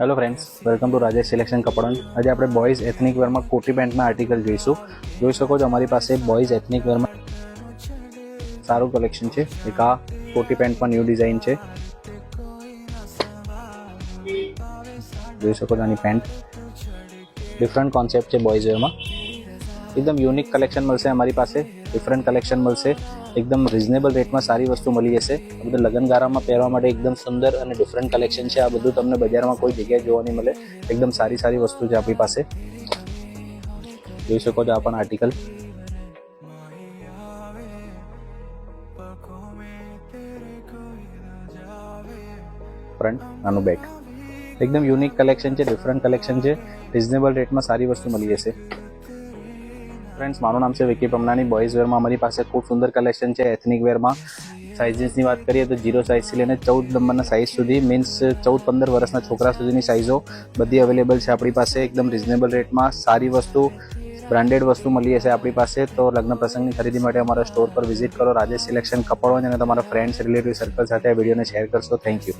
Hello friends welcome to Rajesh selection કપડાં આજે આપણે બોયઝ એથનિક વેરમાં કોટી પેન્ટના આર્ટિકલ જોઈશું. જોઈ શકો છો અમારી પાસે બોયઝ એથનિક વેરમાં સારું કલેક્શન છે. એક આ કોટી પણ ન્યૂ ડિઝાઇન છે. જોઈ શકો છો આની પેન્ટ ડિફરન્ટ કોન્સેપ્ટ છે બોયઝ વેરમાં એકદમ યુનિક કલેક્શન મળશે અમારી પાસે ડિફરન્ટ કલેક્શન મળશે. એકદમ રિઝનેબલ રેટમાં સારી વસ્તુ મળી જશે. આ બધું લગ્નગારામાં પહેરવા માટે એકદમ સુંદર અને ડિફરન્ટ કલેક્શન છે. આ બધું તમને બજારમાં કોઈ જગ્યાએ જોવા નહીં મળે. એકદમ સારી સારી વસ્તુ છે આપણી પાસે. જોઈ શકો છો આ પણ આર્ટિકલ ફ્રન્ટ આનું બેક એકદમ યુનિક કલેક્શન છે ડિફરન્ટ કલેક્શન છે. રિઝનેબલ રેટમાં સારી વસ્તુ મળી જશે. ફ્રેન્ડ્સ મારું નામ છે વિકી પમનાની બોયઝ વેરમાં અમારી પાસે ખૂબ સુંદર કલેક્શન છે એથનિક વેરમાં સાઇઝીસની વાત કરીએ તો જીરો સાઇઝથી લઈને ચૌદ નંબરના સાઇઝ સુધી મીન્સ ચૌદ પંદર વર્ષના છોકરા સુધીની સાઇઝો બધી અવેલેબલ છે આપણી પાસે. એકદમ રિઝનેબલ રેટમાં સારી વસ્તુ બ્રાન્ડેડ વસ્તુ મળી હશે આપણી પાસે. તો લગ્ન પ્રસંગની ખરીદી માટે અમારા સ્ટોર પર વિઝિટ કરો. રાજેશ સિલેક્શન કપડો અને તમારા ફ્રેન્ડ્સ રિલેટિવ સર્કલ સાથે આ વિડીયોને શેર કરશો. Thank you